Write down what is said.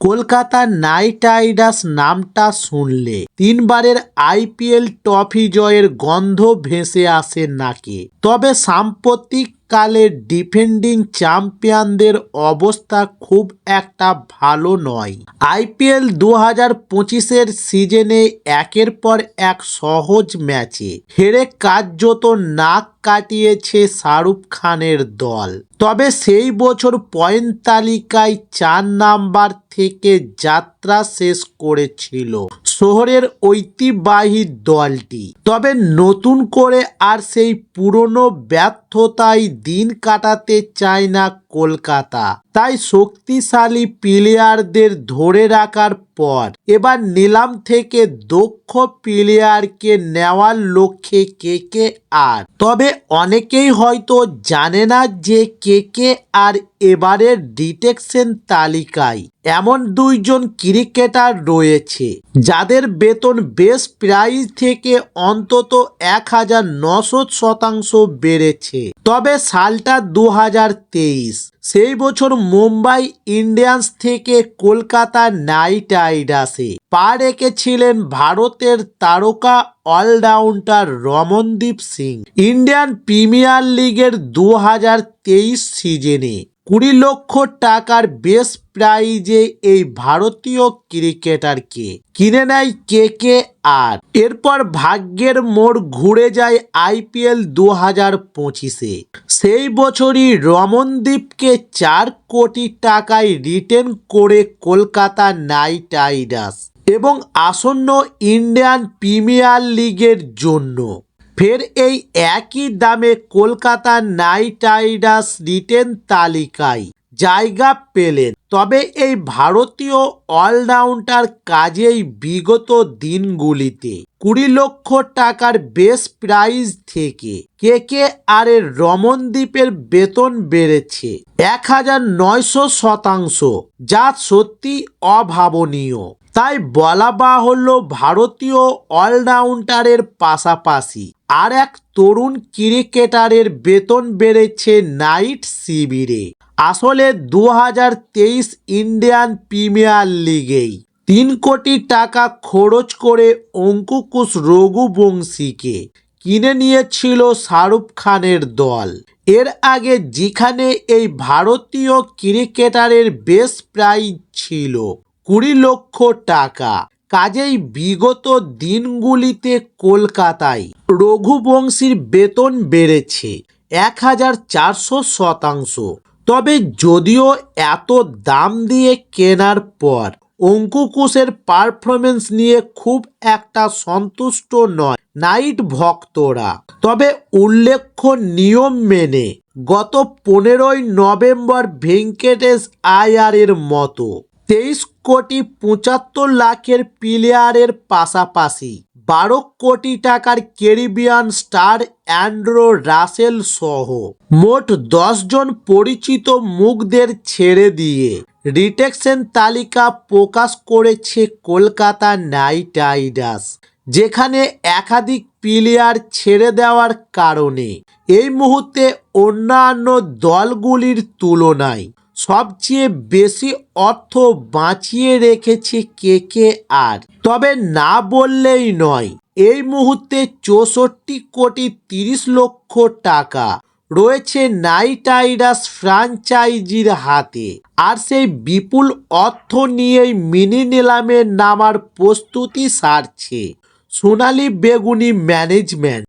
Kolkata night Riders নামটা শুনলে। তিনবারের আইপিএল ট্রফি জয়ের গন্ধ ভেসে আসে নাকে। তবে সাম্প্রতিক কালে ডিফেন্ডিং চ্যাম্পিয়নদের অবস্থা খুব একটা ভালো নয়। আইপিএল দু হাজার পঁচিশের সিজনে একের পর এক সহজ ম্যাচে হেরে কার্যত নাক কাটিয়েছে শাহরুখ খানের দল। তবে সেই বছর পয়েন্ট তালিকায় চার নাম্বার থেকে যাত্রা শেষ করেছিল। শহরের ঐতিহ্যবাহী দলটি। তবে নতুন করে আর সেই পুরনো ব্যর্থতায় দিন কাটাতে চায় না কলকাতা। তাই শক্তিশালী প্লেয়ারদের ধরে রাখার পর এবার নিলাম থেকে দক্ষ প্লেয়ারকে নেওয়ার লক্ষ্যে কে কে আর। তবে অনেকেই হয়তো জানে না যে কে কে আর এবারের ডিটেকশন তালিকায় এমন দুইজন ক্রিকেটার রয়েছে, যাদের বেতন বেশ প্রাইজ থেকে অন্তত এক হাজার নশো শতাংশ বেড়েছে। তবে সালটা দু হাজার তেইশ সেই বছর মুম্বাই ইন্ডিয়ান্স থেকে কলকাতা নাইট রাইডার্সে পা রেখেছিলেন ভারতের তারকা allrounder Ramandeep Singh. Indian Premier লিগের দু হাজার তেইশ সিজনে কুড়ি লক্ষ টাকার বেশ প্রাইজে এই ভারতীয় ক্রিকেটারকে। কিনে নেয় কে কে আর। এরপর ভাগ্যের মোড় ঘুরে যায় আইপিএল দু হাজার পঁচিশে। সেই বছরই রমনদীপকে চার কোটি টাকায় রিটেন করে কলকাতা নাইট রাইডার্স এবং আসন্ন ইন্ডিয়ান প্রিমিয়ার লিগের জন্য। ফের এই একই দামে কলকাতা নাইট রাইডার্স রিটেন তালিকায় জায়গা পেলেন। তবে এই ভারতীয় অলরাউন্ডার কাজেই বিগত দিনগুলিতে কুড়ি লক্ষ টাকার বেশ প্রাইজ থেকে কে কে আর এর রমনদ্বীপের বেতন বেড়েছে এক হাজার নয়শো শতাংশ, যা সত্যি অভাবনীয়। তাই বলা বাহুল্য ভারতীয় অলরাউন্ডারের পাশাপাশি আর এক তরুণ ক্রিকেটারের বেতন বেড়েছে নাইট শিবিরে। আসলে দু হাজার তেইশ ইন্ডিয়ান প্রিমিয়ার লিগেই তিন কোটি টাকা খরচ করে অঙ্কুকুশ রঘুবংশীকে কিনে নিয়েছিল শাহরুখ খানের দল। এর আগে যেখানে এই ভারতীয় ক্রিকেটারের বেশ প্রাইজ ছিল। কুড়ি লক্ষ টাকা। কাজেই বিগত দিনগুলিতে কলকাতায় রঘুবংশীর বেতন বেড়েছে এক হাজার চারশো শতাংশ। তবে যদিও এত দাম দিয়ে কেনার পর অঙ্কুকুশের পারফরমেন্স নিয়ে খুব একটা সন্তুষ্ট নয় নাইট ভক্তরা। তবে উল্লেখ্য নিয়ম মেনে গত পনেরোই নভেম্বর ভেঙ্কটেশ আয়ারের মতো তেইশ কোটি পঁচাত্তর লাখের প্লেয়ারের পাশাপাশি বারো কোটি টাকার ক্যারিবিয়ান স্টার অ্যান্ড্রো রাসেল সহ মোট জন পরিচিত মুখদের ছেড়ে দিয়ে রিটেকশন তালিকা প্রকাশ করেছে কলকাতা নাইট রাইডার্স, যেখানে একাধিক প্লেয়ার ছেড়ে দেওয়ার কারণে। এই মুহূর্তে অন্যান্য দলগুলির তুলনায় সবচেয়ে বেশি অর্থ বাঁচিয়ে রেখেছে কে কে আর। তবে না বললেই নয়, এই মুহূর্তে চৌষট্টি কোটি তিরিশ লক্ষ টাকা রয়েছে নাইট রাইডার্স ফ্রাঞ্চাইজির হাতে। আর সেই বিপুল অর্থ নিয়েই মিনি নিলামে নামার প্রস্তুতি সারছে সোনালি বেগুনি ম্যানেজমেন্ট।